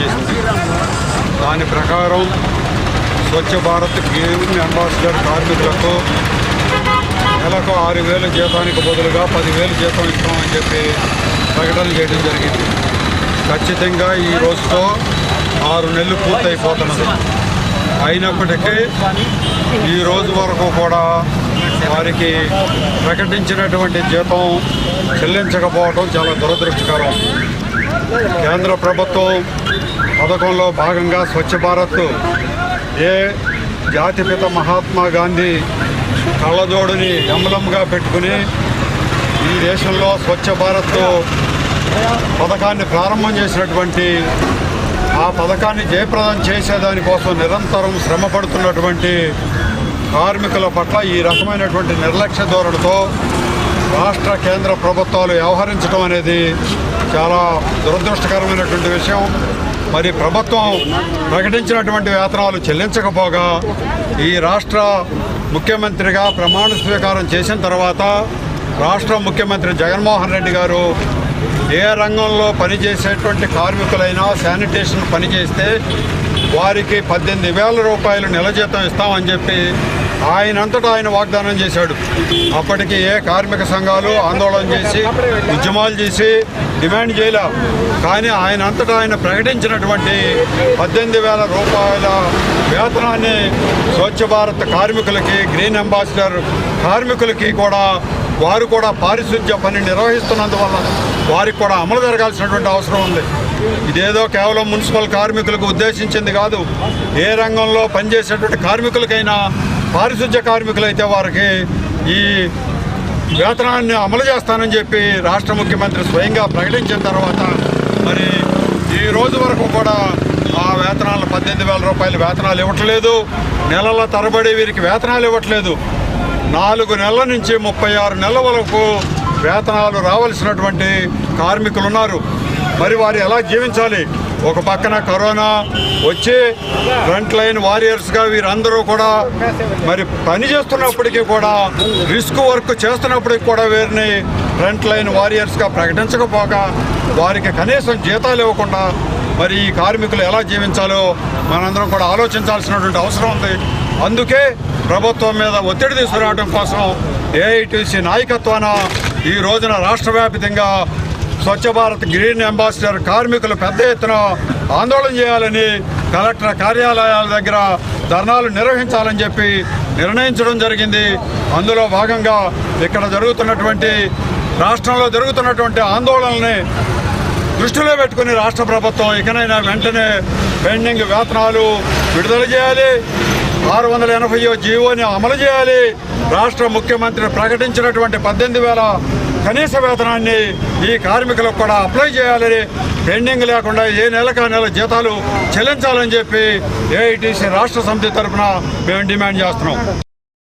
చేసింది. దాని ప్రకారం స్వచ్ఛ భారత్ గేమ్ అంబాసిడర్ కార్మికులకు నెలకు ఆరు వేల జీతానికి బదులుగా పదివేలు జీతం ఇస్తామని చెప్పి ప్రకటన చేయడం జరిగింది. ఖచ్చితంగా ఈ రోజుతో ఆరు నెలలు పూర్తయిపోతున్నది. అయినప్పటికీ ఈ రోజు వరకు కూడా వారికి ప్రకటించినటువంటి జీతం చెల్లించకపోవడం చాలా దురదృష్టకరం. కేంద్ర ప్రభుత్వం పథకంలో భాగంగా స్వచ్ఛ భారత్ ఏ జాతిపిత మహాత్మా గాంధీ కళ్ళజోడుని ఎంబలంగా పెట్టుకుని ఈ దేశంలో స్వచ్ఛ భారత్ పథకాన్ని ప్రారంభం చేసినటువంటి ఆ పథకాన్ని జయప్రదం చేసేదానికోసం నిరంతరం శ్రమ పడుతున్నటువంటి కార్మికుల పట్ల ఈ రకమైనటువంటి నిర్లక్ష్య ధోరణితో రాష్ట్ర కేంద్ర ప్రభుత్వాలు వ్యవహరించడం అనేది చాలా దురదృష్టకరమైనటువంటి విషయం. మరి ప్రభుత్వం ప్రకటించినటువంటి వేతనాలు చెల్లించకపోగా ఈ రాష్ట్ర ముఖ్యమంత్రిగా ప్రమాణ స్వీకారం చేసిన తర్వాత రాష్ట్ర ముఖ్యమంత్రి జగన్మోహన్ రెడ్డి గారు ఏ రంగంలో పనిచేసేటువంటి కార్మికులైనా శానిటేషన్ పనిచేస్తే వారికి పద్దెనిమిది వేల రూపాయలు నెల జీతం ఇస్తామని చెప్పి ఆయనంతటా ఆయన వాగ్దానం చేశాడు. అప్పటికి ఏ కార్మిక సంఘాలు ఆందోళన చేసి ఉద్యమాలు చేసి డిమాండ్ చేయలే. కానీ ఆయన అంతటా ఆయన ప్రకటించినటువంటి పద్దెనిమిది వేల రూపాయల వేతనాన్ని స్వచ్ఛ భారత్ కార్మికులకి గ్రీన్ అంబాసిడర్ కార్మికులకి కూడా వారు కూడా పారిశుద్ధ్య పని నిర్వహిస్తున్నందువల్ల వారికి కూడా అమలు జరగాల్సినటువంటి అవసరం ఉంది. ఇదేదో కేవలం మున్సిపల్ కార్మికులకు ఉద్దేశించింది కాదు. ఏ రంగంలో పనిచేసేటువంటి కార్మికులకైనా పారిశుద్ధ్య కార్మికులైతే వారికి ఈ వేతనాన్ని అమలు చేస్తానని చెప్పి రాష్ట్ర ముఖ్యమంత్రి స్వయంగా ప్రకటించిన తర్వాత మరి ఈ రోజు వరకు కూడా ఆ వేతనాలు పద్దెనిమిది వేల రూపాయల వేతనాలు ఇవ్వట్లేదు. నెలల తరబడి వీరికి వేతనాలు ఇవ్వట్లేదు. నాలుగు నెలల నుంచి ముప్పై ఆరు నెలల వరకు వేతనాలు రావాల్సినటువంటి కార్మికులు ఉన్నారు మరి వారు ఎలా జీవించాలి? ఒక పక్కన కరోనా వచ్చి ఫ్రంట్ లైన్ వారియర్స్గా వీరందరూ కూడా మరి పని చేస్తున్నప్పటికీ కూడా రిస్క్ వర్క్ చేస్తున్నప్పటికీ కూడా వీరిని ఫ్రంట్ లైన్ వారియర్స్గా ప్రకటించకపోగా వారికి కనీసం జీతాలు ఇవ్వకుండా మరి ఈ కార్మికులు ఎలా జీవించాలో మనందరం కూడా ఆలోచించాల్సినటువంటి అవసరం ఉంది. అందుకే ప్రభుత్వం మీద ఒత్తిడి తీసుకురావడం కోసం ఏఐటీసీ నాయకత్వాన ఈ రోజున రాష్ట్ర వ్యాప్తంగా స్వచ్ఛ భారత్ గ్రీన్ అంబాసిడర్ కార్మికులు పెద్ద ఎత్తున ఆందోళన చేయాలని కలెక్టర్ కార్యాలయాల దగ్గర ధర్నాలు నిర్వహించాలని చెప్పి నిర్ణయించడం జరిగింది. అందులో భాగంగా ఇక్కడ జరుగుతున్నటువంటి రాష్ట్రంలో జరుగుతున్నటువంటి ఆందోళనల్ని దృష్టిలో పెట్టుకుని రాష్ట్ర ప్రభుత్వం ఇకనైనా వెంటనే పెండింగ్ వేతనాలు విడుదల చేయాలి. ఆరు వందల ఎనభై జీవోని అమలు చేయాలి. రాష్ట్ర ముఖ్యమంత్రి ప్రకటించినటువంటి పద్దెనిమిది వేల కనీస వేతనాన్ని ఈ కార్మికులకు కూడా అప్లై చేయాలని పెండింగ్ లేకుండా ఏ నెలకా నెల జీతాలు చెల్లించాలని చెప్పి ఏఐటీసీ రాష్ట్ర సమితి తరఫున మేము డిమాండ్ చేస్తున్నాం.